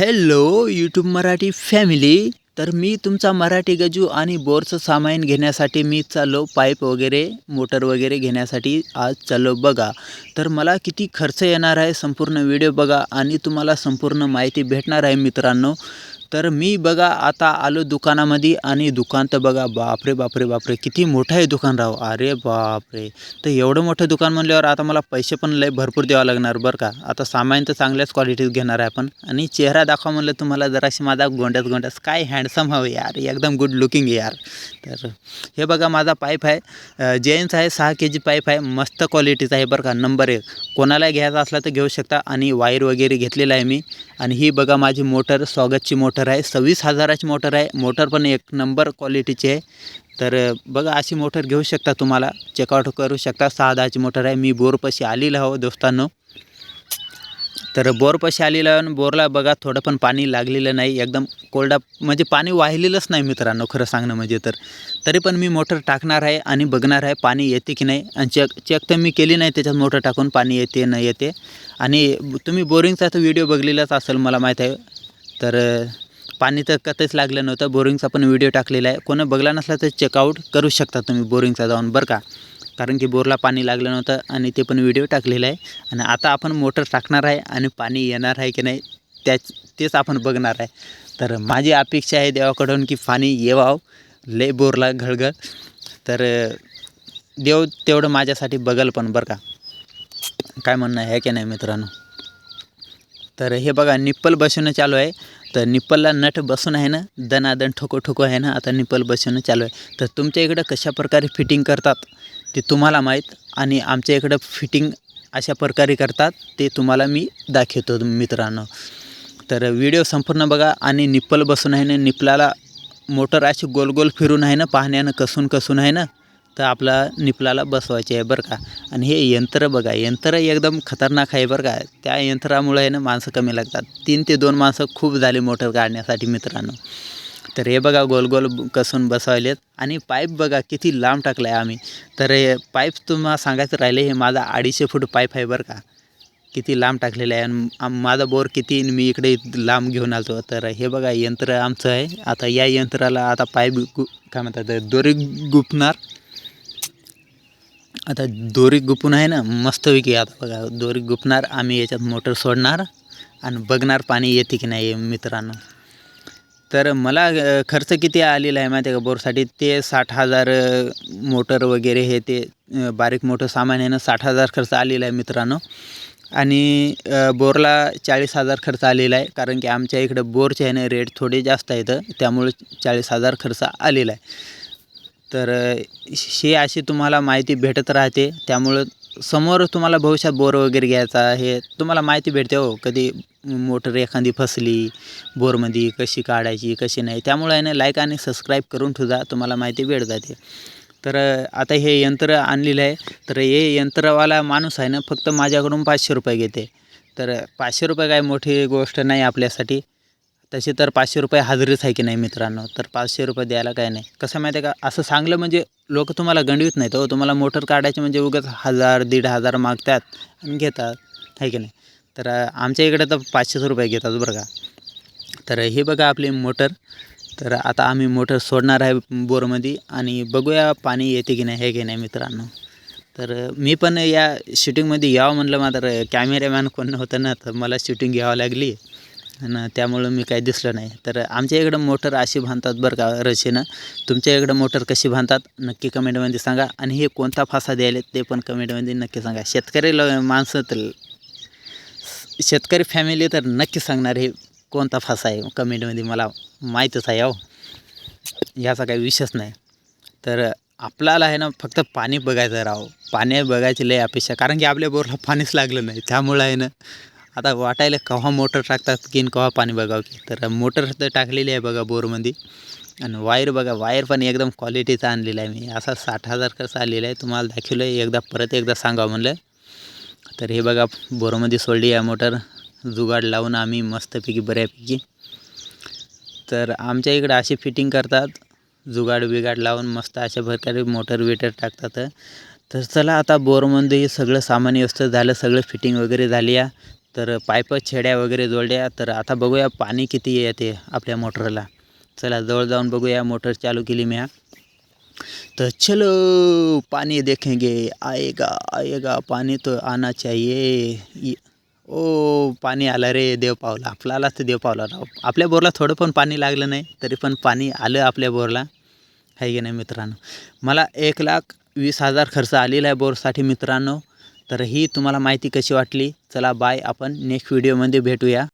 Hello YouTube Marathi family तर मी तुमचा मराठी गजू आणि बोरचं सामान घेण्यासाठी मी चाललो पाईप वगैरे मोटर वगैरे घेण्यासाठी आज चाललो बघा. तर मला किती खर्च येणार आहे संपूर्ण व्हिडिओ बघा आणि तुम्हाला संपूर्ण माहिती भेटणार आहे मित्रांनो. तर मी बघा आता आलो दुकानामध्ये आणि दुकान तर बघा बापरे बापरे बापरे किती मोठं आहे दुकान राव. अरे बापरे. तर एवढं मोठं दुकान म्हणल्यावर आता मला पैसे पण लय भरपूर द्यावं लागणार बरं का. आता सामान तर चांगल्याच क्वालिटीत घेणार आहे आपण. आणि चेहरा दाखवा म्हणलं तुम्हाला जराशी माझा गोंड्यात गोंड्यास काय हँडसम हवं यार. एकदम गुड लुकिंग यार. तर हे बघा माझा पाईप आहे. जेन्स आहे सहा के जी पाईप आहे. मस्त क्वालिटीचा आहे बरं का. नंबर एक. कोणाला घ्यायचा असला तर घेऊ शकता. आणि वायर वगैरे घेतलेला आहे मी. आणि ही बघा माझी मोटर स्वागतची मोटर आहे. सव्वीस हजाराची मोटर आहे. मोटर पण एक नंबर क्वालिटीची आहे. तर बघा अशी मोटर घेऊ शकता तुम्हाला. चेकआउट करू शकता. सहा दहाची मोटर आहे. मी बोरपाशी आलेलं हो दोस्तांनो. तर बोरपाशी आलेलं आहे बोरला बघा थोडं पण पाणी लागलेलं नाही. एकदम कोरडा म्हणजे पाणी वाहिलेलंच नाही मित्रांनो खरं सांगणं म्हणजे तर. तरी पण मी मोटर टाकणार आहे आणि बघणार आहे पाणी येते की नाही. आणि चेक चेक तर मी केली नाही त्याच्यात मोटर टाकून पाणी येते नाही येते. आणि तुम्ही बोरिंगचा तर व्हिडिओ बघलेलाच असेल मला माहीत आहे. तर पाणी तर कधीच लागलं नव्हतं. बोरिंगचा पण व्हिडिओ टाकलेला आहे. कोणी बघला नसला तर चेकआउट करू शकता तुम्ही बोरिंगचा जाऊन बरं का? कारण की बोरला पाणी लागलं नव्हतं आणि ते पण व्हिडिओ टाकलेला आहे. आणि आता आपण मोटर टाकणार आहे आणि पाणी येणार आहे की नाही त्याच तेच आपण बघणार आहे. तर माझी अपेक्षा आहे देवाकडून की पाणी येवाव. ले बोरला घळघळ. तर देव तेवढं माझ्यासाठी बघल पण बरं का? काय म्हणणं आहे की नाही मित्रांनो? तर हे बघा निप्पल बसवणं चालू आहे. तर निप्पलला नट बसून आहे ना दनादन ठोको ठोको आहे ना आता निप्पल बसवणं चालू आहे. तर तुमच्या इकडं कशा प्रकारे फिटिंग करतात ते तुम्हाला माहीत आणि आमच्या इकडं फिटिंग अशा प्रकारे करतात ते तुम्हाला मी दाखवतो मित्रांनो. तर व्हिडिओ संपूर्ण बघा आणि निप्पल बसून आहे ना निप्पलाला मोटर अशी गोल गोल फिरून आहे ना पाहण्यानं कसून कसून आहे ना तर आपला निपलाला बसवायचे आहे बरं का. आणि हे यंत्र बघा यंत्र एकदम खतरनाक आहे बरं का. त्या यंत्रामुळे ना माणसं कमी लागतात. तीन ते दोन माणसं खूप झाली मोटर काढण्यासाठी मित्रांनो. तर हे बघा गोल गोल कसून बसवलेत. आणि पाईप बघा किती लांब टाकला आहे आम्ही. तर हे पाईप तुम्हाला सांगायचं राहिले हे माझा अडीचशे फूट पाईप आहे बरं का. किती लांब टाकलेलं आहे आणि माझा बोर किती मी इकडे लांब घेऊन आलो तर हे बघा यंत्र आमचं आहे. आता या यंत्राला आता पाईप गु काय म्हणतात दोरी गुपणार. आता दोरी गुपून आहे ना मस्तपैकी आता बघा दोरी गुपणार आम्ही याच्यात मोटर सोडणार आणि बघणार पाणी येते की नाही मित्रांनो. तर मला खर्च किती आलेला आहे माहिती आहे का बोरसाठी? ते साठ हजार मोटर वगैरे हे ते बारीक मोठं सामान आहे ना साठ हजार खर्च आलेला आहे मित्रांनो. आणि बोरला चाळीस हजार खर्च आलेला आहे कारण की आमच्या इकडं बोरचे आहे ना रेट थोडे जास्त आहेत त्यामुळे चाळीस हजार खर्च आलेला आहे. तर हे अशी तुम्हाला माहिती भेटत राहते. त्यामुळं समोर तुम्हाला भविष्यात बोर वगैरे घ्यायचा हे तुम्हाला माहिती भेटते हो कधी मोटर एखादी फसली बोरमध्ये कशी काढायची कशी नाही. त्यामुळे आहे ना लाईक आणि सबस्क्राईब करून ठेवा. तुम्हाला माहिती भेट जाते. तर आता हे यंत्र आणलेलं आहे. तर हे यंत्रवाला माणूस आहे ना फक्त माझ्याकडून पाचशे रुपये घेते. तर पाचशे रुपये काय मोठी गोष्ट नाही आपल्यासाठी. तसे तर पाचशे रुपये हजेरीच आहे की नाही मित्रांनो? तर पाचशे रुपये द्यायला काय नाही. कसं माहिती आहे का? असं सांगलं म्हणजे लोक तुम्हाला गंडवीत नाहीत हो. तुम्हाला मोटर काढायची म्हणजे उगाच हजार दीड हजार मागतात आणि घेतात. आहे की नाही? तर आमच्या इकडे तर पाचशेच रुपये घेतात बरं का. तर हे बघा आपली मोटर. तर आता आम्ही मोटर सोडणार आहे बोरमध्ये आणि बघूया पाणी येते की नाही हे की नाही मित्रांनो. तर मी पण या शूटिंगमध्ये यावं म्हणलं मात्र कॅमेरामॅन कोण नव्हतं ना तर मला शूटिंग घ्यावं लागली. आणि त्यामुळं मी काही दिसलं नाही. तर आमच्या इकडं मोटर अशी बांधतात बरं का रशीनं तुमच्या इकडं मोटर कशी बांधतात नक्की कमेंटमध्ये सांगा. आणि हे कोणता फासा द्यायला ते पण कमेंटमध्ये नक्की सांगा. शेतकरी ल माणसं तर शेतकरी फॅमिली तर नक्की सांगणार हे कोणता फासा आहे कमेंटमध्ये मला माहीतच आहे अहो. याचा काही विषयच नाही. तर आपल्याला आहे ना फक्त पाणी बघायचं राहो पाणी बघायची लय अपेक्षा. कारण की आपल्या बोरला पाणीच लागलं नाही. त्यामुळं आहे ना आता वाटायला केव्हा मोटर टाकतात की केव्हा पाणी बघावं की? तर मोटर तर टाकलेली आहे बघा बोरमध्ये. आणि वायर बघा वायर पण एकदम क्वालिटीचा आणलेला आहे मी. असा साठ हजार कसा आलेला आहे तुम्हाला दाखवलं आहे एकदा परत एकदा सांगावं म्हणलं. तर हे बघा बोरमध्ये सोडली आहे मोटर. जुगाड लावून आम्ही मस्तपैकी बऱ्यापैकी. तर आमच्या इकडं अशी फिटिंग करतात. जुगाड बिगाड लावून मस्त अशा प्रकारे मोटर वेटर टाकतात. तर चला आता बोरमध्ये सगळं सामान व्यवस्थित झालं सगळं फिटिंग वगैरे झाली आहे. तर पाईप छेड्या वगैरे जोडल्या. तर आता बघूया पाणी किती येते आपल्या मोटरला. चला जवळ जाऊन बघूया मोटर चालू केली मी तो चलो पानी देखेंगे. आएगा आएगा पानी तो आना चाहिए. ओ पाणी आलं रे देव पावला आलाच तर देव पावला राव. आपल्या बोरला थोडं पण पाणी लागलं नाही तरी पण पाणी आलं आपल्या बोरला. आहे की नाही मित्रांनो? मला एक लाख वीस हजार खर्च आलेला आहे बोरसाठी मित्रांनो. तर ही तुम्हाला माहिती कशी वाटली? चला बाय आपण नेक्स्ट व्हिडिओमध्ये भेटूया.